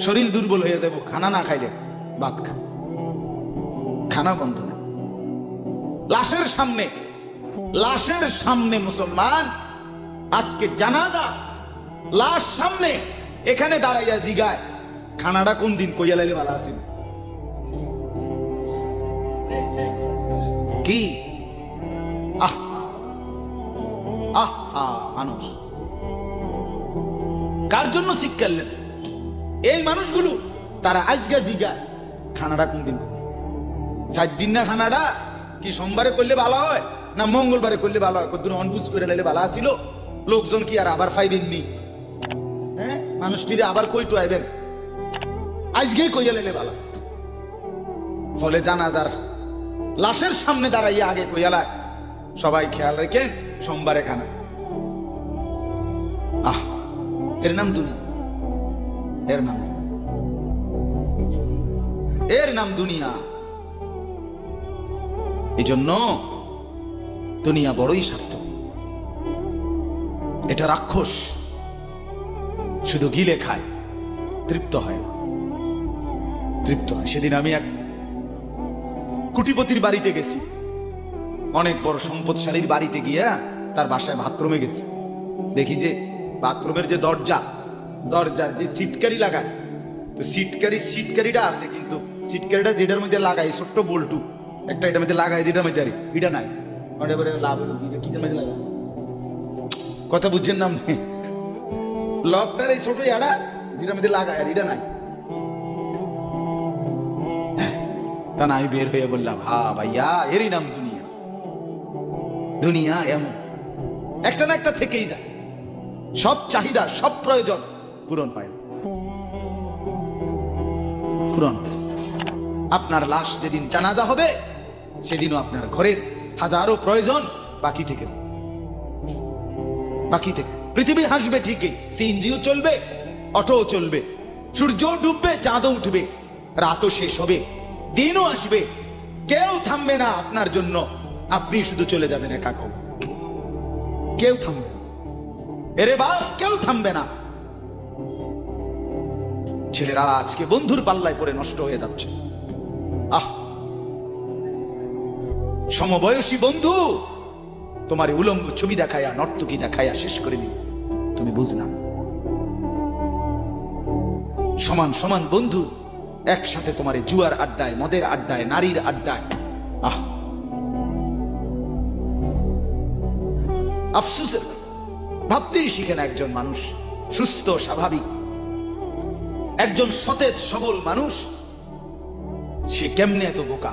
শরীর দুর্বল হয়ে যাব, খানা না খাইলে ভাত খা। খানা বন্ধ না লাশের সামনে লাশের সামনে মুসলমান, আজকে জানাজা, লাশ সামনে, এখানে দাঁড়াইয়া জিগায়। খানাটা কোন দিন কইয়া লাইলে ভালো আছিল? কি? আহ আহ মানুষ। কার জন্য শিক্ষালেন এই মানুষগুলো, তারা আজকে জিগায়। খানাটা কোন দিন চার দিন না খানাটা কি সোমবারে করলে ভালো হয়? না মঙ্গলবারে করলে ভালো হয়? কতদিন অনবুজ করে লাইলে ভালো আছিল? লোকজন কি আর আবার পাইবেননি হ্যাঁ? মানুষটিরে আবার কইটু আইবেন আজকেই কইয়া লাইলে ভালো ফলে জানাজার লাশের সামনে দাঁড়াইয়া আগে কইয়ালায় সবাই খেয়াল রেখেন, সোমবারে খানা। আহ, এর নাম দুনিয়া। এর নাম এর নাম দুনিয়া। এই জন্য দুনিয়া বড়ই স্বার্থ এটা রাক্ষস শুধু গিলে খায়, তৃপ্ত হয় না। তৃপ্ত হয়। সেদিন আমি এক কুটিপতির বাড়িতে গেছি। অনেক বড় সম্পদশালীর বাড়িতে গিয়া তার বাসায় বাথরুমে গেছি। দেখি যে বাথরুমের যে দরজা দরজার যে সিটকারি লাগায় তো সিটকারি সিটকারিটা আছে কিন্তু সিটকারিটা যেটার মধ্যে লাগাই ছোট্ট বল্টু একটা এটার মধ্যে লাগাই যেটার মধ্যে আরে এটা নাই। ওটা এবারে লাভ হলো কি? এটা কিটার মধ্যে লাগাই কথা বুঝছেন না আপনি? লকটার এই ছোট ইয়াটা যেটার মধ্যে লাগায় আর এটা নাই। তা না আমি বের হয়ে বললাম হা ভাইয়া এরই নাম দুনিয়া। দুনিয়া এমন। একটা না একটা থেকেই যায়। সব চাহিদা সব প্রয়োজন। পূরণ হয়। পূরণ। আপনার লাশ যেদিন জানাজা হবে, সেদিনও আপনার ঘরের হাজারো প্রয়োজন বাকি থেকে বাকি থেকে। পৃথিবী হাসবে ঠিকই, সিএনজিও চলবে অটোও চলবে সূর্য ডুববে, চাঁদও উঠবে, রাতও শেষ হবে, দিনও আসবে। কেউ থামবে না আপনার জন্য। আপনি শুধু চলে যাবেন একা কেউ। থামবে। এরে বাস কেউ থামবে না। ছেলেরা আজকে বন্ধুর পাল্লায় পড়ে নষ্ট হয়ে যাচ্ছে। আহ! সমবয়সী বন্ধু, তোমার উলঙ্গ ছবি দেখায়া, নর্তকী দেখায়া শেষ করে দিল তুমি বুঝলাম সমান সমান বন্ধু, একসাথে তোমার জুয়ার আড্ডায়, মদের আড্ডায়, নারীর আড্ডায়। আহ! আফসুসের ভাবতেই শিখে না একজন মানুষ। সুস্থ, স্বাভাবিক একজন সতেজ, সবল মানুষ, সে কেমনে এত বোকা?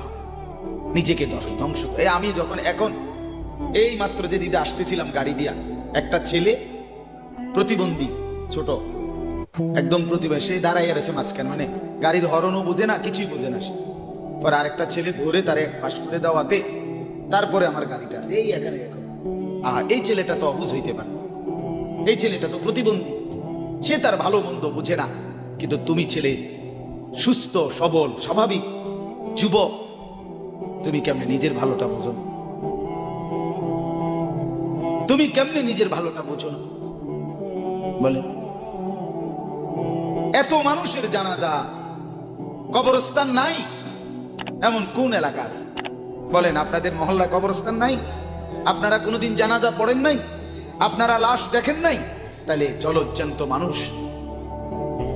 নিজেকে ধ্বংস- ধ্বংস এই আমি যখন এখন এই মাত্র যে দিদা আসতেছিলাম গাড়ি দিয়া, একটা ছেলে, প্রতিবন্ধী, ছোট, একদম প্রতিভা সে দাঁড়াইয়া রয়েছে মাঝখানে মানে গাড়ির হরণও বোঝে না, কিছুই বোঝে না সে। পরে আরেকটা ছেলে ধরে তার এক পাশ করে দেওয়াতে, তারপরে আমার গাড়িটা আসছে এই এখন আহ, এই ছেলেটা তো অবুঝ হইতে পারে। এই ছেলেটা তো প্রতিবন্ধী। সে তার ভালো মন্দ বুঝে না। কিন্তু তুমি ছেলে, সুস্থ, সবল, স্বাভাবিক, যুবক, তুমি কেমনে নিজের ভালোটা বোঝো? না? তুমি কেমনে নিজের ভালোটা বোঝো না? বলে, এত মানুষের জানাজা, কবরস্থান নাই, এমন কোন এলাকা আছে? বলেন, আপনাদের মহল্লা কবরস্থান নাই? আপনারা কোনোদিন জানাজা পড়েন নাই? আপনারা লাশ দেখেন নাই? তাহলে জলজ্জান্ত মানুষ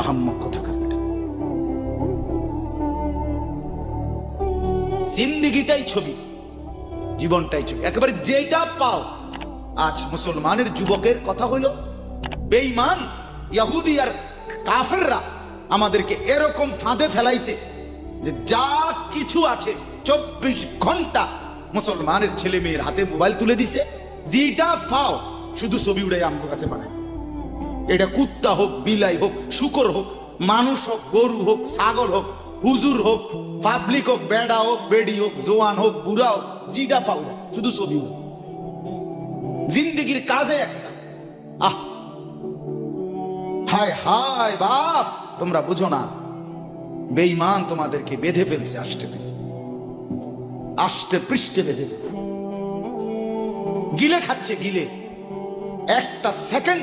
আহাম্মক কোথাকার বেটা জিন্দিগিটাই ছবি, জীবনটাই ছবি। একেবারে যেটা পাও, আজ মুসলমানের যুবকের কথা হইল, বেঈমান ইয়াহুদি আর কাফেররা আমাদেরকে এরকম ফাঁদে ফেলাইছে যে যা কিছু আছে, চব্বিশ ঘণ্টা মুসলমানের ছেলে মেয়ের হাতে মোবাইল তুলে দিছে। যেটা ফাও শুধু ছবি উড়াই আমার কাছে বানায় এটা কুত্তা হোক, বিলাই হোক, শুকর হোক, মানুষ হোক, গরু হোক, ছাগল হোক, হুজুর হোক পাবলিক হোক, বেড়া হোক, বেড়ি হোক, জোয়ান হোক, বুড়া হোক জিটা পাও শুধু ছবি উড়ায়। জিন্দিগির কাজে একটা। আহ! হায় হায়, বাপ! তোমরা বুঝো না, বেঈমান তোমাদেরকে বেঁধে ফেলছে আষ্টে পৃষ্ঠে আষ্টে পৃষ্ঠে বেঁধে ফেলছে। গিলে খাচ্ছে গিলে। একটা সেকেন্ড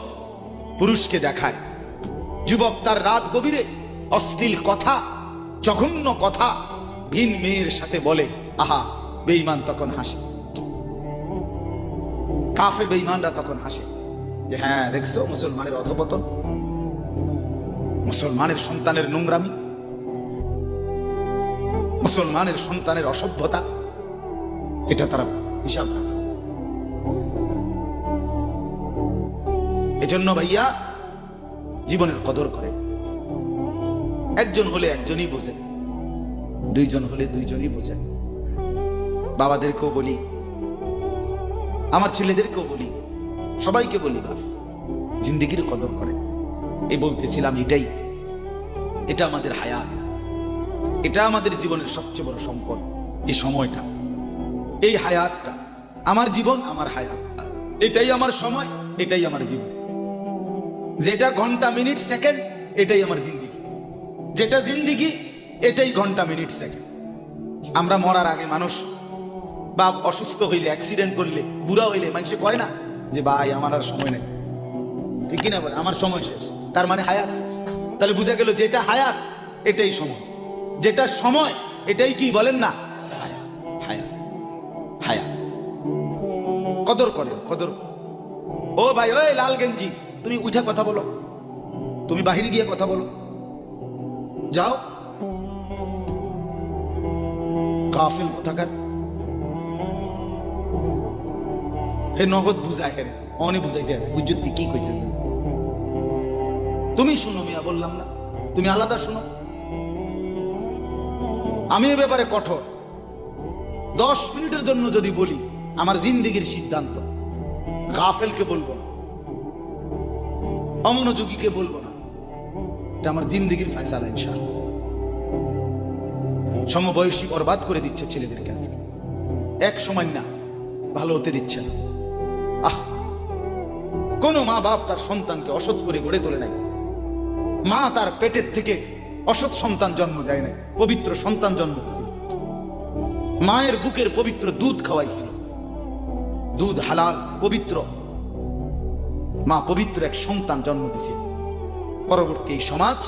পুরুষকে দেখায়। যুবক তার রাত গভীরে অশ্লীল কথা, জঘন্য কথা, ভিন মেয়ের সাথে বলে, আহা, বেঈমান তখন হাসে। কাফের বেঈমানরা তখন হাসে যে হ্যাঁ দেখছ, মুসলমানের অধপতন, মুসলমানের সন্তানের নোংরামি, মুসলমানের সন্তানের অসভ্যতা, এটা তারা হিসাব রাখে। এজন্য ভাইয়া জীবনের কদর করে। একজন হলে একজনই বোঝেন দুইজন হলে দুইজনই বোঝেন বাবাদেরকেও বলি, আমার ছেলেদেরকেও বলি, সবাইকে বলি, বাপ, জিন্দিগির কদর করে। এই বলতেছিলাম এটাই, এটা আমাদের হায়াত এটা আমাদের জীবনের সবচেয়ে বড় সম্পদ, এই সময়টা। এই হায়াতটা, আমার জীবন, আমার হায়াত। এটাই আমার সময়, এটাই আমার জীবন। যেটা ঘণ্টা, মিনিট, সেকেন্ড, এটাই আমার জিন্দিগি। যেটা জিন্দিগি, এটাই ঘণ্টা, মিনিট, সেকেন্ড। আমরা মরার আগে মানুষ বা অসুস্থ হইলে অ্যাক্সিডেন্ট করলে, বুড়া হইলে মানুষে কয় না যে, ভাই, আমার আর সময় নেই। ঠিকই না বলে? আমার সময় শেষ। তার মানে হায়াত তাহলে বুঝা গেল যেটা হায়াত, এটাই সময়। যেটা সময়, এটাই কি বলেন না? হায়াত হায়াত হায়াত। কদর করে কদর। ও ভাই, ওই লাল গেঞ্জি। তুমি উঠে কথা বলো। তুমি বাহিরে গিয়ে কথা বলো। যাও। কাফিল কোথাকার? হে নগদ বুঝায় হে অনেক বুঝাইতে আছে। বুঝতে কি কইছে? তুমি শুনো মিয়া, বললাম না। তুমি আলাদা শুনো। আমি এ ব্যাপারে কঠোর। দশ মিনিটের জন্য যদি বলি, আমার জিন্দিগির সিদ্ধান্ত। গাফেলকে বলব না। অমনোযোগীকে বলব না। এটা আমার জিন্দিগির ফয়সালা, ইনশাআল্লাহ। সমবয়সী বরবাদ করে দিচ্ছে ছেলেদের কাছে। এক সময় না, ভালো হতে দিচ্ছে না। আহ! কোন মা বাপ তার সন্তানকে অসৎ করে গড়ে তোলে নাই। মা তার পেটের থেকে অসৎ সন্তান জন্ম দেয় নাই, পবিত্র সন্তান জন্ম দিয়েছিল। মায়ের বুকের পবিত্র দুধ খাওয়াইছিল। দুধ হালাল, পবিত্র। মা পবিত্র এক সন্তান জন্ম দিয়েছিল পরবর্তী এই সমাজ,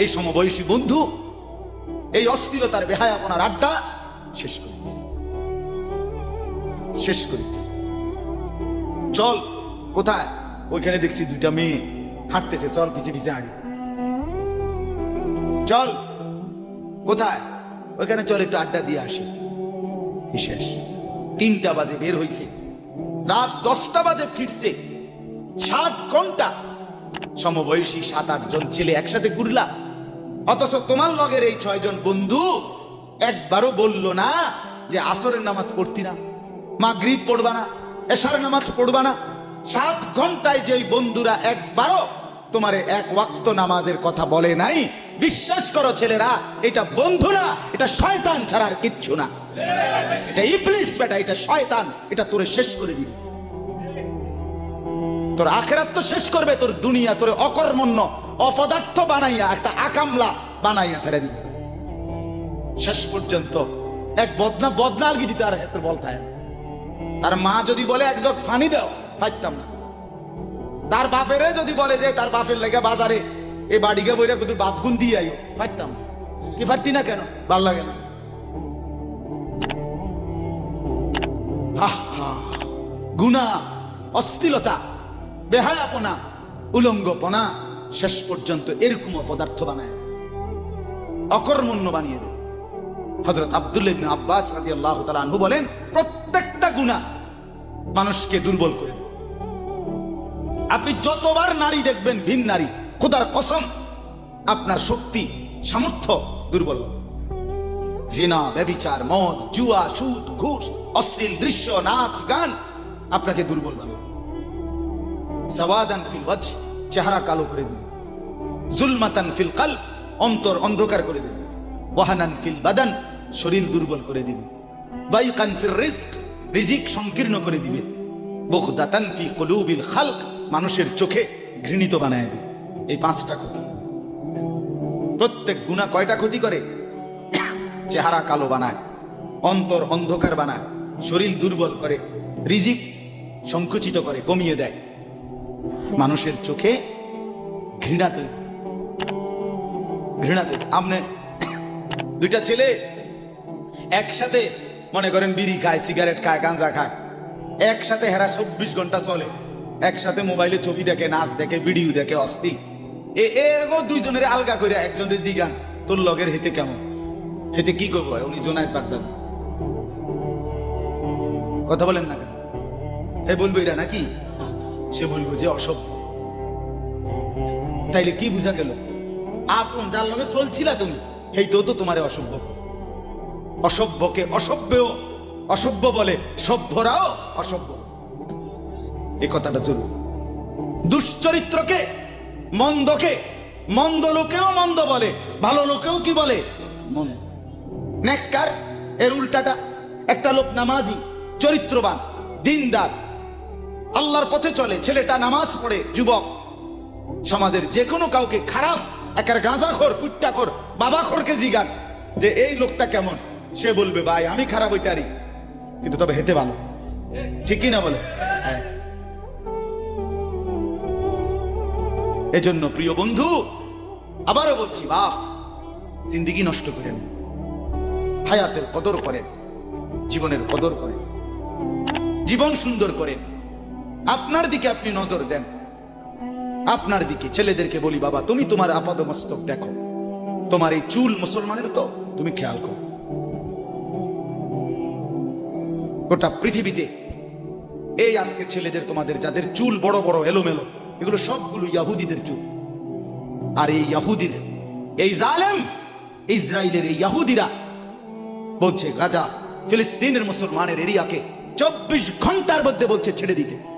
এই সমবয়সী বন্ধু, এই অস্থিরতার বেহায়াপনার আড্ডা শেষ করে শেষ করে চল, কোথায়? ওইখানে দেখছি দুইটা মেয়ে হাঁটতেছে। চল পিছে পিছে হাঁটি। চল, কোথায়? ওইখানে চল, একটু আড্ডা দিয়ে আসি। শেষ। তিনটা বাজে বের হইছে। রাত দশটা বাজে ফিরছে। সাত ঘণ্টা। সমবয়সী সাত, আট জন ছেলে একসাথে ঘুরলা। অথচ তোমার লগের এই ছয় জন বন্ধু একবারও বলল না যে আসরের নামাজ পড়তি না মা গ্রিপ পড়বা না এশার নামাজ পড়বা না। সাত ঘন্টায় যেই বন্ধুরা একবারও তোমার এক ওয়াক্ত নামাজের কথা বলে নাই, বিশ্বাস করো ছেলেরা, এটা বন্ধু না, এটা শয়তান ছাড়া আর কিচ্ছু না। এটা ইবলিস বেটা, এটা শয়তান, এটা তোরে শেষ করে দিবে। তোর আখেরাত তো শেষ করবে, তোর দুনিয়া, তোর অকর্মণ্য, অপদার্থ বানাইয়া, একটা আকামলা বানাইয়া ছেড়ে দিবে। শেষ পর্যন্ত এক বদনা বদনা আলগি দিতে আর ক্ষেত্রে বলতায় তার মা যদি বলে, এক জগ ফানি দাও পাইতাম না। তার বাপেরে যদি বলে যে, তার বাপের লেগে বাজারে এই বাড়িকে বইরা কিন্তু বাদ গুন দিয়ে পাইতাম না। কি পারতি না কেন? ভালো লাগে না। গুণা অস্থিলতা। বেহায়াপনা, উলঙ্গপনা, শেষ পর্যন্ত এরকম পদার্থ বানায়। অকর্মণ্য বানিয়ে দেয়। হজরত আব্দুল্লাহ ইবনে আব্বাস রাদিয়াল্লাহু তাআলা আনহু বলেন, প্রত্যেকটা গুনাহ মানুষকে দুর্বল করে আপনি যতবার নারী দেখবেন, ভিন নারী, খোদার কসম, আপনার শক্তি, সামর্থ্য দুর্বল। জিনা ব্যবিচার মদ, জুয়া, সুদ, ঘুষ, অশ্লীল দৃশ্য, নাচ, গান আপনাকে দুর্বল বানাবে। সাওয়াদান ফিল ওয়াজ চেহারা কালো করে দিবে জুলমাতান ফিল কাল অন্তর অন্ধকার করে দিবে ওয়াহানান ফিল বাদান, শরীর দুর্বল করে দিবে দাইকান ফিল রিস্ক রিজিক সংকীর্ণ করে দিবে। বুগদাতান ফি কুলুবিল খালক, মানুষের চোখে ঘৃণিত বানায় দিবে। এই পাঁচটা ক্ষতি। প্রত্যেক গুণা কয়টা ক্ষতি করে? চেহারা কালো বানায়, অন্তর অন্ধকার বানায়, শরীর দুর্বল করে, রিজিক সংকুচিত করে, কমিয়ে দেয়। মানুষের চোখে ঘৃণা তৈরি। ঘৃণা তৈরি। আপনি দুইটা ছেলে একসাথে, মনে করেন বিড়ি খায়, সিগারেট খায়, গাঁজা খায়, একসাথে হেরা চব্বিশ ঘণ্টা চলে। একসাথে মোবাইলে ছবি দেখে, নাচ দেখে, ভিডিও দেখে, অস্থির। এ এগো দুইজনের আলগা করে একজনের জিগান, তোর লগের হেতে কেমন? হেতে কি করব? উনি জোনায়দ বাগদাদ। কথা বলেন না এ, বলব এটা নাকি? সে বলব যে অসভ্য। তাইলে কি বুঝা গেল? আপন যার লগে চলছিলা তুমি এই তো তো তোমারে অসভ্য। অসভ্যকে অসভ্যও অসভ্য বলে, সভ্যরাও অসভ্য। এই কথাটা চলুন। দুশ্চরিত্রকে মন্দকে, মন্দ লোকেও মন্দ বলে, ভালো লোকেও কি বলে? মন্দ নেককার, এর উল্টাটা একটা লোক নামাজি, চরিত্রবান, দিনদার আল্লাহর পথে চলে, ছেলেটা নামাজ পড়ে, যুবক। সমাজের যে কোনো কাউকে খারাপ, একার গাঁজা খোর ফুটটা খোর বাবা খোরকে জিগান যে এই লোকটা কেমন? সে বলবে, ভাই, আমি খারাপ হইতে পারি। কিন্তু তবে হেতে ভালো ঠিকই না বলে? হ্যাঁ। এজন্য প্রিয় বন্ধু, আবারও বলছি, বাপ, জিন্দিগি নষ্ট করেন। হায়াতের কদর করেন। জীবনের কদর করেন। জীবন সুন্দর করেন। আপনার দিকে আপনি নজর দেন। আপনার দিকে ছেলেদেরকে বলি, বাবা, তুমি তোমার আপাদ মস্তক দেখো। তোমার এই চুল মুসলমানের তো, তুমি খেয়াল করো। গোটা পৃথিবীতে এই আজকে ছেলেদের তোমাদের, যাদের চুল বড় বড়, এলোমেলো, এগুলো সবগুলো ইয়াহুদিদের চুল। আর এই ইয়াহুদির, এই জালেম ইসরায়েলের এই ইয়াহুদিরা বলছে, গাজা ফিলিস্তিনের মুসলমানের এরিয়াকে চব্বিশ ঘণ্টার মধ্যে বলছে ছেড়ে দিতে।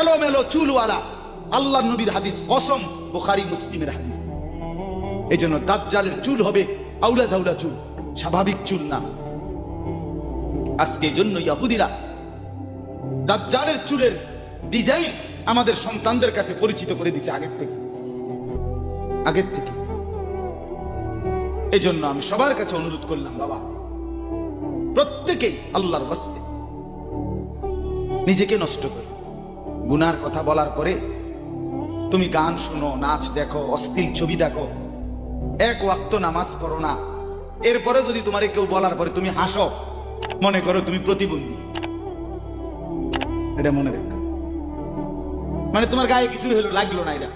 এলোমেলো চুলওয়ালা আল্লাহ নবীর হাদিস, কসম, বুখারী, মুসলিমের হাদিস। এই জন্য দাজ্জালের চুল হবে আউলা ঝাউলা চুল, স্বাভাবিক চুল না। আজকে জন্য ইয়াহুদিরা দাজ্জালের চুলের ডিজাইন আমাদের সন্তানদের কাছে পরিচিত করে দিছে আগের থেকে। আগের থেকে। এজন্য আমি সবার কাছে অনুরোধ করলাম, বাবা, প্রত্যেকেই আল্লাহর বাস্তে নিজেকে নষ্ট করে। গুনার কথা বলার পরে তুমি গান শোনো, নাচ দেখো অস্থির ছবি দেখো। এক ওয়াক্ত নামাজ পড়ো না। এরপরে যদি তোমারে কেউ বলার পরে তুমি হাসো, মনে করো তুমি প্রতিবন্ধী। এটা মনে রেখো। মানে তোমার গায়ে কিছু হলো, লাগল না এটা।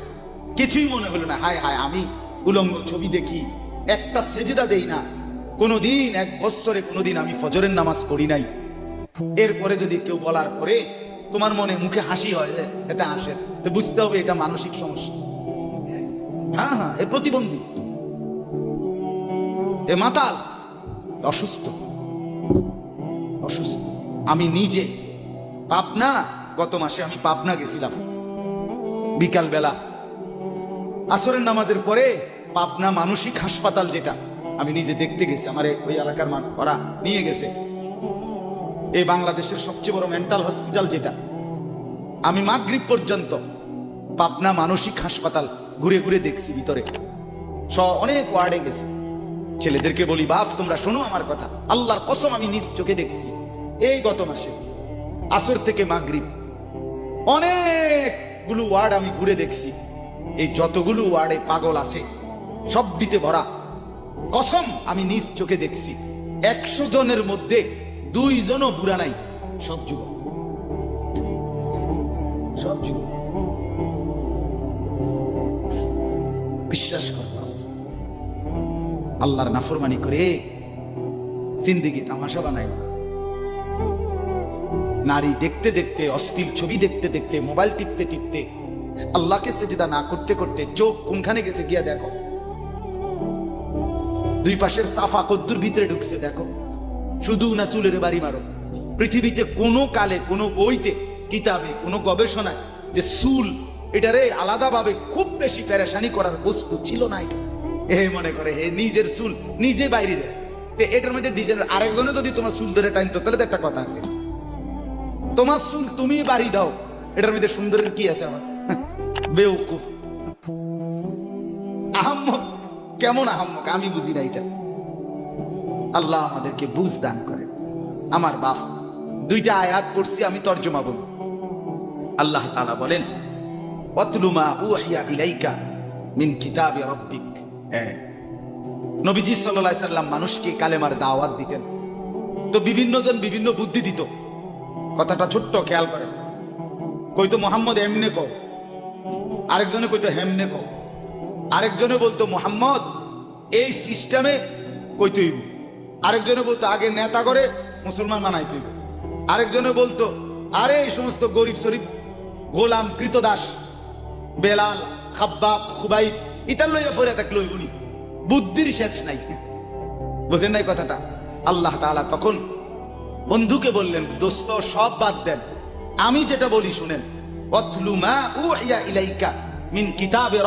কিছুই মনে হলো না। হায় হায়, আমি উলঙ্গ ছবি দেখি, একটা সেজেদা দেই না। কোনোদিন, এক বৎসরে কোনোদিন আমি ফজরের নামাজ পড়ি নাই। এরপরে যদি কেউ বলার পরে তোমার মনে মুখে হাসি হয় এতে হাসে তো বুঝতে হবে এটা মানসিক সমস্যা। হ্যাঁ হ্যাঁ এ প্রতিবন্ধী। এ মাতাল। অসুস্থ। অসুস্থ। আমি নিজে। পাবনা, গত মাসে আমি পাবনা গেছিলাম। বিকাল বেলা আসরের নামাজের পরে পাবনা মানসিক হাসপাতাল যেটা, আমি নিজে দেখতে গেছি। আমার ওই এলাকার মান ওরা নিয়ে গেছে। এই বাংলাদেশের সবচেয়ে বড় মেন্টাল হসপিটাল যেটা। আমি মাগরিব পর্যন্ত পাবনা মানসিক হাসপাতাল ঘুরে ঘুরে দেখছি ভিতরে। স অনেক ওয়ার্ডে গেছে। ছেলেদেরকে বলি বাপ তোমরা শোনো আমার কথা। আল্লাহর কসম আমি নিজ চোখে দেখছি। এই গত মাসে আসর থেকে মাগরিব অনেকগুলো ওয়ার্ড আমি ঘুরে দেখছি। এই যতগুলো ওয়ার্ডে পাগল আছে সব দিতে ভরা। কসম আমি নিজ চোখে দেখছি। একশো জনের মধ্যে দুইজনও বুড়া নাই, সব যুবক। সব যুবক। বিশ্বাস কর। আল্লাহর নাফরমানি করে জিন্দিগি তামাশা বানাই। নারী দেখতে দেখতে অস্থির ছবি দেখতে দেখতে, মোবাইল টিপতে টিপতে, আল্লাহকে সেজদা না করতে করতে চোখ কোনখানে গেছে গিয়া দেখো। দুই পাশের সাফা কদ্দুর ভিতরে ঢুকছে, দেখো। শুধু না চুলের বাড়ি মারো। পৃথিবীতে কোনো কালে, কোনো বইতে, কিতাবে, কোনো গবেষণায় যে চুল এটারে আলাদাভাবে খুব বেশি পেরেশানি করার বস্তু ছিল না এটা। এ মনে করে, হে নিজের চুল নিজে বাইরে দেয় তো এটার মধ্যে ডিজাইন আরেকজনে যদি তোমার চুল ধরে টাইমতো তাহলে তো একটা কথা আছে। তোমার চুল তুমি বাড়ি দাও। এটার মধ্যে সুন্দরের কি আছে আমার? বেউকুফ। আহম্মক, কেমন আহম্মক? আমি বুঝি না এটা। আল্লাহ আমাদেরকে বুঝ দান করেন। আমার বাপ, দুইটা আয়াত পড়ছি, আমি তর্জমা বলব। আল্লাহ তালা বলেন উহিয়া ইলাইকা মিন নবীজি সাল্লাম মানুষকে কালেমার দাওয়াত দিতেন। তো বিভিন্ন বুদ্ধি দিত। কথাটা ছোট্ট খেয়াল মোহাম্মদ আরেকজনে কইতো, হেমনে কও। আরেকজনে বলতো, মোহাম্মদ, এই সিস্টেমে কই তুইব আরেকজনে বলতো, আগে নেতা করে মুসলমান বানাই তুই। আরেকজনে বলতো, আরে এই সমস্ত গরিব শরীফ, গোলাম, কৃতদাস, বেলাল, খাব্বাব খুবাই ইতার লইয়া ফরে থাকল উনি বুদ্ধির শেষ নাই। বুঝেন নাই কথাটা? আল্লাহ তাআলা তখন বন্ধুকে বললেন, দোস্ত, সব বাদ দেন। আমি যেটা বলি শুনেন। মা ইলাইকা মিন কিতাবে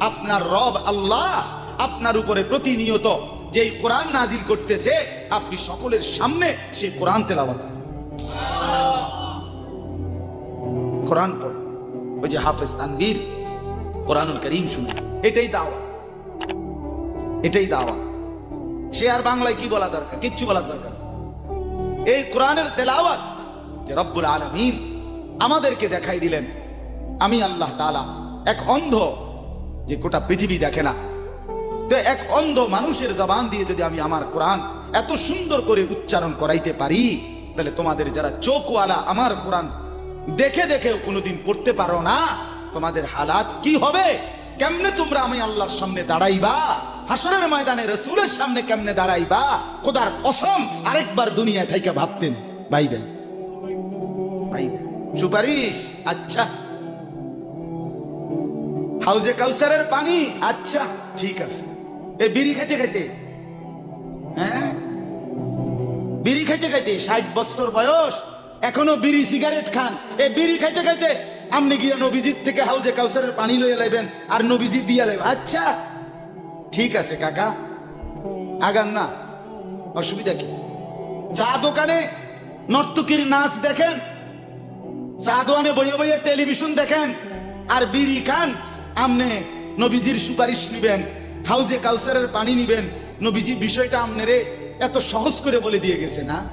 আপনার রব আল্লাহ, আপনার উপরে প্রতিনিয়ত যেই কোরআন নাজিল করতেছে, আপনি সকলের সামনে সেই কোরআন করেন। কোরআন পড়ে ওই যে হাফেজ তানভীর কোরআনুল করিম শুনেছে। এটাই দাওয়া এটাই দাওয়া সে আর বাংলায় কি বলা দরকার? কিচ্ছু বলার দরকার এই কোরআনের তেলাওয়াত যে রব্বুল আলমিন আমাদেরকে দেখাই দিলেন। আমি আল্লাহ তাআলা এক অন্ধ যে গোটা পৃথিবী দেখে না। তো এক অন্ধ মানুষের জবান দিয়ে যদি আমি আমার কোরআন এত সুন্দর করে উচ্চারণ করাইতে পারি, তাহলে তোমাদের যারা চোখওয়ালা আমার কোরআন দেখে দেখেও কোনোদিন পড়তে পারো না, তোমাদের হালাত কি হবে? কেমনে তোমরা আমি আল্লাহর সামনে দাঁড়াইবা? হাসরের ময়দানে রসুলের সামনে কেমনে দাঁড়াইবা? কোদার কসম আরেকবার দুনিয়া থেকে ভাবতেন। ভাইবেন। সুপারিশ। আচ্ছা। হাউজে কাউসারের পানি। আচ্ছা ঠিক আছে। এ বিড়ি খেতে খেতে। হ্যাঁ? বিড়ি খাইতে খাইতে ষাট বছর বয়স, এখনও বিড়ি সিগারেট খান। এ বিড়ি খাইতে খাইতে আপনি গিয়ে নবীজির থেকে হাউজে কাউসারের পানি লইয়া লাইবেন আর নবীজি দিয়া লাইবেন। আচ্ছা ঠিক আছে কাকা, আগান না, অসুবিধা কি? চা দোকানে নর্তকীর নাচ দেখেন, চা দোকানে বইয়ে বইয়ে টেলিভিশন দেখেন, আর বিড়ি খান, আমনে নবীজির সুপারিশ নিবেন। হাউজে কাউসারের পানি নিবেন। নবীজি বিষয়টা আমনেরে এত সহজ করে বলে দিয়ে গেছে না?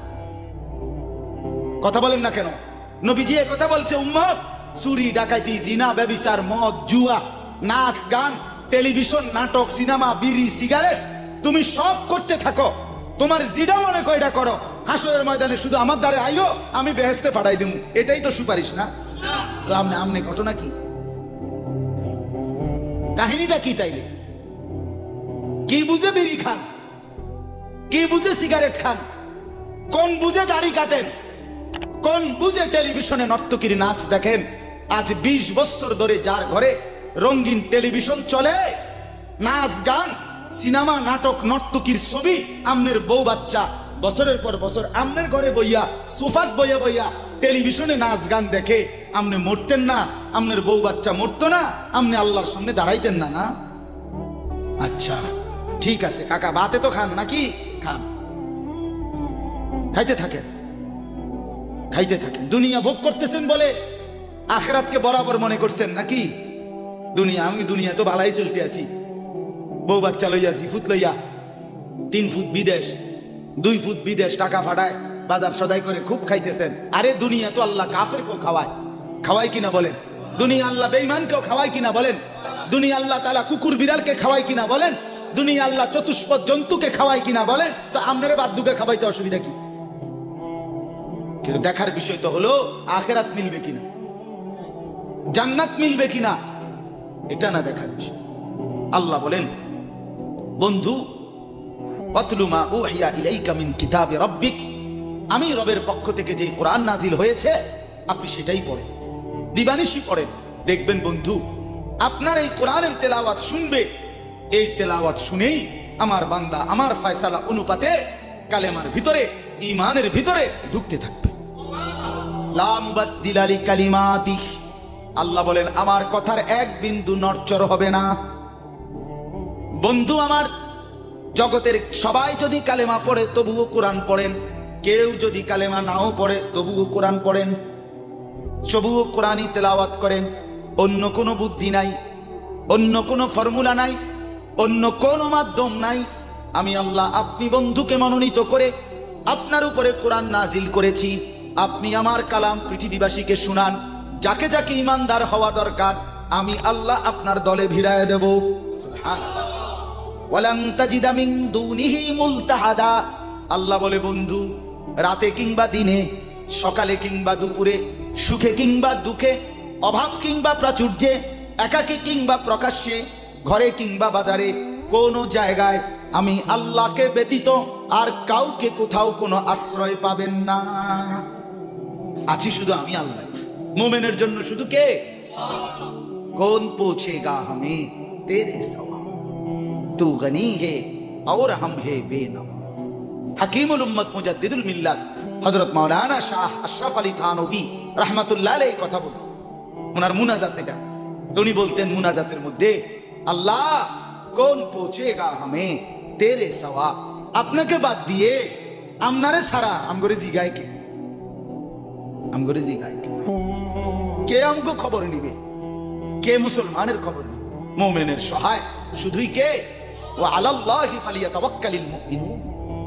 কথা বলেন না কেন? নবীজি এ কথা বলছে, উম্মত! চুরি ডাকাইতি জিনা, ব্যবিচার, মদ, জুয়া, নাচ, গান, টেলিভিশন, নাটক, সিনেমা, বিড়ি, সিগারেট, তুমি সব করতে থাকো। তোমার জিডা মনে কয়টা করো। হাসরের ময়দানে শুধু আমার দ্বারে আইও, আমি বেহেস্তে ফাটাই দিমু। এটাই তো সুপারিশ না? তো আমনে আমনে ঘটনা কি? কাহিনীটা কি তাইলে? কি বুঝে বিড়ি খান? কি বুঝে সিগারেট খান? কোন বুঝে দাড়ি কাটেন? কোন বুঝে টেলিভিশনে নর্তকীর নাচ দেখেন? আজ ২০ বছর ধরে যার ঘরে রঙিন টেলিভিশন চলে, নাচ, গান, সিনেমা, নাটক, নর্তকীর ছবি, আমনের বউ বাচ্চা, বছরের পর বছর আমনের ঘরে বইয়া, সোফাত বইয়া বইয়া টেলিভিশনে নাচ, গান দেখে, আমনে মরতেন না, আমনের বউ বাচ্চা মরতো না, আমনে আল্লাহর সামনে দাঁড়াইতেন না না? আচ্ছা। ঠিক আছে কাকা বাতে তো খান নাকি? খান। খাইতে থাকেন। খাইতে থাকেন। দুনিয়া ভোগ করতেছেন বলে আখরাতকে বরাবর মনে করছেন নাকি? দুনিয়া আমি দুনিয়া তো ভালাই চলতে আছি। বউ বাচ্চা লইয়া ফুট লইয়া তিন ফুট বিদেশ দুই ফুট বিদেশ টাকা ফাটায় বাজার সদাই করে খুব খাইতেছেন। আরে দুনিয়া তো আল্লাহ কাফের কেউ খাওয়ায় খাওয়াই কিনা বলেন? দুনিয়া আল্লাহ বেইমানকেও খাওয়াই কিনা বলেন? দুনিয়া আল্লাহ তালা কুকুর বিড়ালকে খাওয়াই কিনা বলেন? দুনিয়া আল্লাহ চতুষ্পদ জন্তুকে খাওয়াই কিনা বলেন, তো আমনের বাদ্যুকে খাওয়াইতে অসুবিধা কি? কিন্তু দেখার বিষয় তো হলো, আখেরাত মিলবে কিনা? জান্নাত মিলবে কিনা? এটা না দেখার বিষয়। আল্লাহ বলেন, বন্ধু আমি রবের পক্ষ থেকে যে কোরআন নাজিল হয়েছে, আপনি সেটাই পড়েন। দিবানিশি পড়েন। দেখবেন বন্ধু, আপনার এই কোরআনের তেলাওয়াত শুনবে এই তেলাওয়াত শুনেই আমার বান্দা, আমার ফয়সালা অনুপাতে কালেমার ভিতরে ইমানের ভিতরে ঢুকতে থাকবে। আল্লাহ বলেন, আমার কথার এক বিন্দু নড়চড় হবে না। বন্ধু আমার, জগতের সবাই যদি কালেমা পড়ে, তবুও কোরআন পড়েন। কেউ যদি কালেমা নাও পড়ে, তবুও কোরআন পড়েন। তবুও কোরআনই তেলাওয়াত করেন। অন্য কোনো বুদ্ধি নাই, অন্য কোনো ফর্মুলা নাই। অন্য কোনো মাধ্যম নাই। আমি আল্লাহ আপনি বন্ধুকে মনোনীত করে আপনার উপরে কোরআন নাজিল করেছি। আপনি আমার কালাম পৃথিবীবাসীকে শুনান। যাকে যাকে ইমানদার হওয়া দরকার, আমি আল্লাহ আপনার দলে ভিড়ায় দেব। আল্লাহ বলে, বন্ধু, রাতে কিংবা দিনে, সকালে কিংবা দুপুরে, সুখে কিংবা দুঃখে, অভাব কিংবা প্রাচুর্যে, একাকী কিংবা প্রকাশ্যে ঘরে কিংবা বাজারে, কোনো জায়গায় আমি আল্লাহকে ব্যতীত আর কাউকে কোথাও কোনো আশ্রয় পাবেন না। আছি শুধু আমি আল্লাহ। মোমেনের জন্য শুধু কে? কোন পৌঁছে গা হমে? তেরে তু হে আর হম হে বে হাকিমুল উম্মত মুজাদ্দিদুল মিল্লাত, হযরত মাওলানা শাহ আশরাফ আলী থানভি রাহমাতুল্লাহ আলাইহি কথা বলছেন। ওনার মুনাজাত এটা। উনি বলতেন মুনাজাতের মধ্যে আল্লাহ, কোন পৌঁছেগা হামে? তেরে সওয়া। আপনাকে বাদ দিয়ে আমনারে ছাড়া আমগরে জিগায় কে? আমগরে জিগায় কে? কে আমগো খবর নিবে? কে মুসলমানের খবর নিবে? মোমেনের সহায়। শুধুই কে? ও আলাল্লাহি ফালিয়াতাওয়াক্কালিল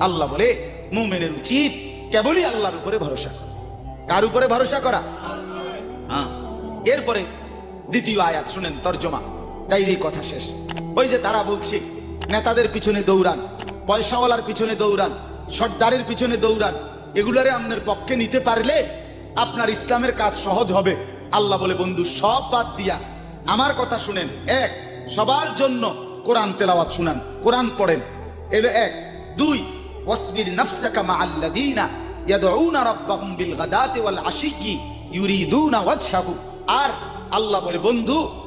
আল্লাহ বলে, মুমিনের উচিত কেবলই আল্লাহর উপরে ভরসা করা। কার উপরে ভরসা করা? হ্যাঁ। এরপরে দ্বিতীয় আয়াত শুনেন, তর্জমা। তাইরই কথা শেষ। ওই যে তারা বলছে, নেতাদের পিছনে দৌড়ান, পয়সাওয়ালার পিছনে দৌড়ান, সর্দারের পিছনে দৌড়ান, এগুলারে আপনার পক্ষে নিতে পারলে আপনার ইসলামের কাজ সহজ হবে। আল্লাহ বলে, বন্ধু, সব বাদ দিয়া। আমার কথা শুনেন। এক, সবার জন্য কোরআন তেলাওয়াত শুনান, কোরআন পড়েন। এলো এক। দুই, ওয়াসবির নাফসাকা মা আল্লাযীনা ইয়াদউনা রাব্বাহুম বিল গাদাতি ওয়াল আশিয়্যি ইউরিদুনা ওয়াজহাহু। আর আল্লাহ বলে, বন্ধু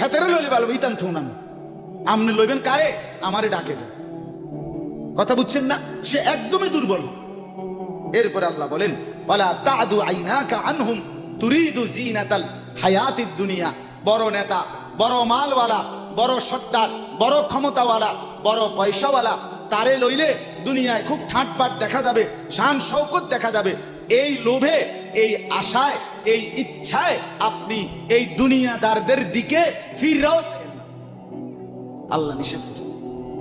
হেতেরে লইলে ভালো, ইতান থুনান আপনি লইবেন কারে? আমারে ডাকে যায় কথা বুঝছেন না? সে একদমই দুর্বল। এরপরে আল্লাহ বলেন, ওয়ালা তাদু আইনাকা আনহুম তুরিদু জিনাতাল হায়াতিদ দুনিয়া। বড় নেতা, বড় মালওয়ালা, বড় সর্দার, বড় ক্ষমতাওয়ালা, বড় পয়সাওয়ালা, তারে লইলে দুনিয়ায় খুব ঠাটপাট দেখা যাবে, শান শৌকত দেখা যাবে। এই লোভে, এই আশায় এই ইচ্ছায় আপনি এই দুনিয়াদারদের দিকে ফিরাও আল্লাহ নিষেধ করছে।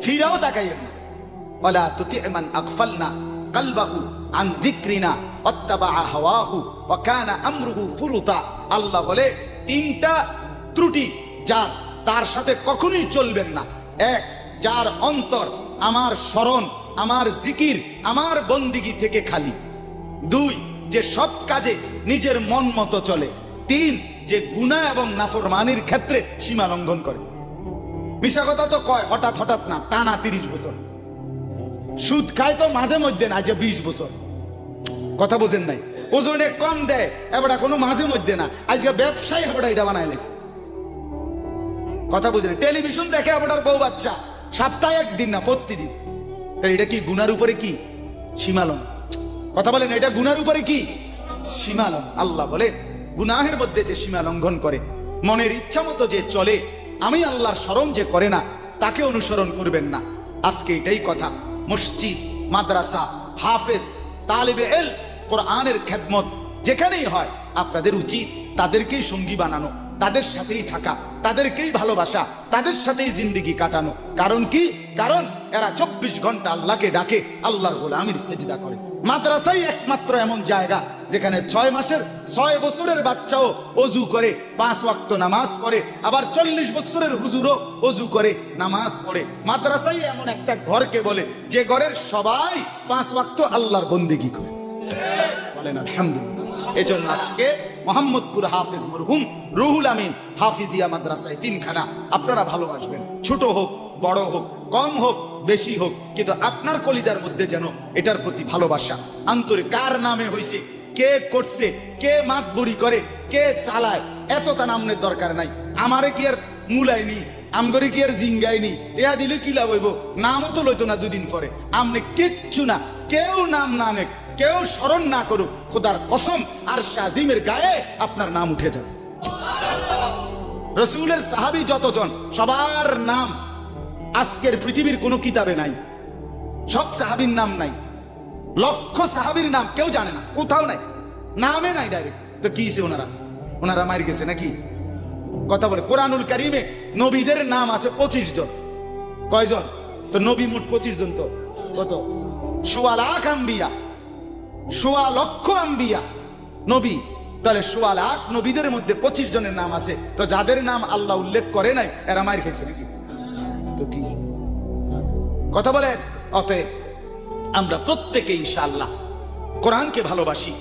ফিরাও তাকাইয়েন না। ওলা তুতি এমান আকফল না কালবাহু আন দিক্রিনা অত্তাবা হাওয়াহু অকানা আমরুহু ফুরুতা। আল্লাহ বলে, তিনটা ত্রুটি যার, তার সাথে কখনোই চলবেন না। এক, যার অন্তর আমার স্মরণ, আমার জিকির, আমার বন্দিগি থেকে খালি। দুই যে সব কাজে নিজের মন মতো চলে। তিন, যে গুণা এবং নাফরমানির ক্ষেত্রে সীমা লঙ্ঘন করে। মিশা কথা তো কয়, হঠাৎ হঠাৎ না, টানা তিরিশ বছর। সুদ খায় তো মাঝে মধ্যে না, যে বিশ বছর। কথা বোঝেন নাই। ওজনে কম দেয়, এবার কোনো মাঝে মধ্যে না। আজকে ব্যবসায়ী এবার এটা বানাই লেছে। কথা বুঝলেন টেলিভিশন দেখে আপনার বউ বাচ্চা। সপ্তাহে একদিন না, প্রতিদিন। তাহলে এটা কি গুনার উপরে কি? সীমালম কথা বলেন, এটা গুনার উপরে কি? সীমালম আল্লাহ বলে, গুনাহের মধ্যে যে সীমা লঙ্ঘন করে, মনের ইচ্ছা মতো যে চলে, আমি আল্লাহর স্মরণ যে করে না, তাকে অনুসরণ করবেন না। আজকে এটাই কথা। মসজিদ, মাদ্রাসা, হাফেজ, তালিবে এল, কোরআনের খেদমত, যেখানেই হয়, আপনাদের উচিত তাদেরকেই সঙ্গী বানানো, তাদের সাথেই থাকা, তাদেরকেই ভালোবাসা, তাদের সাথেই জিন্দিগি কাটানো। কারণ কি? কারণ এরা চব্বিশ ঘণ্টা আল্লাহকে ডাকে, আল্লাহর গোলামির সেজদা করে। মাদ্রাসাই একমাত্র এমন জায়গা যেখানে ছয় মাসের, ছয় বছরের বাচ্চাও অজু করে, পাঁচ ওয়াক্ত নামাজ পড়ে, আবার চল্লিশ বছরের হুজুরও অজু করে, নামাজ পড়ে। মাদ্রাসাই এমন একটা ঘরকে বলে, যে ঘরের সবাই পাঁচ ওয়াক্ত আল্লাহর বন্দিগি করে। বলেন, আলহামদুলিল্লাহ। এজন্য আজকে মোহাম্মদপুর হাফিজ মরহুম রুহুল আমিন হাফিজিয়া মাদ্রাসায় তিনখানা। আপনারা ভালোবাসবেন। ছোট হোক বড় হোক, কম হোক, বেশি হোক, কিন্তু আপনার কলিজার মধ্যে যেন এটার প্রতি ভালোবাসা। আন্তরিক কার নামে হইছে, কে করছে, কে মাতবুরি করে, কে চালায়, এত তা নামের দরকার নাই। আমারে কি আর মুলাইনি আমগরে কি আর জিঙ্গাইনি টেয়া দিলে কি লাভ হইব? নামও তো লইতো না দুদিন পরে। আমনে কিচ্ছু না, কেউ নাম না নেক, কেউ স্মরণ না করুক, খোদার কসম আর শাজিমের গায়ে আপনার নাম উঠে যাবে। রসুলের সাহাবি যতজন, সবার নাম আজকের পৃথিবীর কোনো কিতাবে নাই। সব সাহাবির নাম নাই। লক্ষ সাহাবির নাম কেউ জানে না, কোথাও নাই। নামে নাই ডাইরেক্ট তো কি ওনারা? ওনারা মারি গেছে নাকি? কথা বলে, কোরআনুল কারিমে নবীদের নাম আছে পঁচিশ জন। কয়জন? তো নবী মোট পঁচিশ জন তো। কত? সোয়া লাখ আম্বিয়া। সোয়া লক্ষ আম্বিয়া। নবী? তাহলে সোয়া লাখ নবীদের মধ্যে পঁচিশ জনের নাম আছে। তো যাদের নাম আল্লাহ উল্লেখ করে নাই, এরা মায়ের খেয়েছে নাকি? কথা বলেন অতএব আমরা প্রত্যেকে ইনশাআল্লাহ কোরআনকে ভালোবাসি,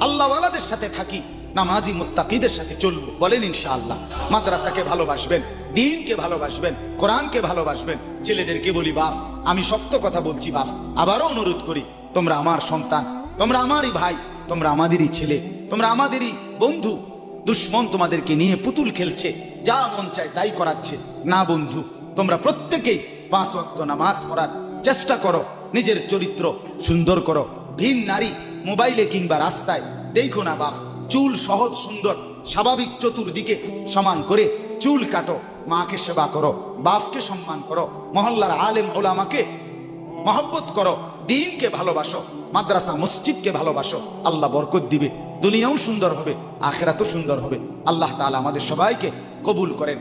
আল্লাহওয়ালাদের সাথে থাকি, নামাজি মুত্তাকিদের সাথে চলবো, বলেন ইনশাআল্লাহ। মাদ্রাসাকে ভালোবাসবেন, দিনকে ভালোবাসবেন, কোরআনকে ভালোবাসবেন। ছেলেদেরকে বলি, বাপ, আমি সত্য কথা বলছি, বাপ, আবারও অনুরোধ করি, তোমরা আমার সন্তান, তোমরা আমারই ভাই, তোমরা আমাদেরই ছেলে, তোমরা আমাদেরই বন্ধু, দুশ্মন তোমাদেরকে নিয়ে পুতুল খেলছে, যা মন চায় তাই করাচ্ছে, না বন্ধু। তোমরা প্রত্যেকেই পাঁচ ওয়াক্ত নামাজ পড়ার চেষ্টা করো, নিজের চরিত্র সুন্দর করো। ভিন নারী মোবাইলে কিংবা রাস্তায়, দেখো না বাপ, চুল সহজ সুন্দর, স্বাভাবিক চতুর্দিকে সমান করে চুল কাটো, মাকে সেবা করো, বাপকে সম্মান করো, মহল্লার আলেম ওলামাকে মহব্বত করো, দিনকে ভালোবাসো, মাদ্রাসা, মসজিদকে ভালোবাসো। আল্লাহ বরকত দিবে, দুনিয়াও সুন্দর হবে, আখেরাতও সুন্দর হবে। আল্লাহ তাআলা আমাদের সবাইকে কবুল করেন।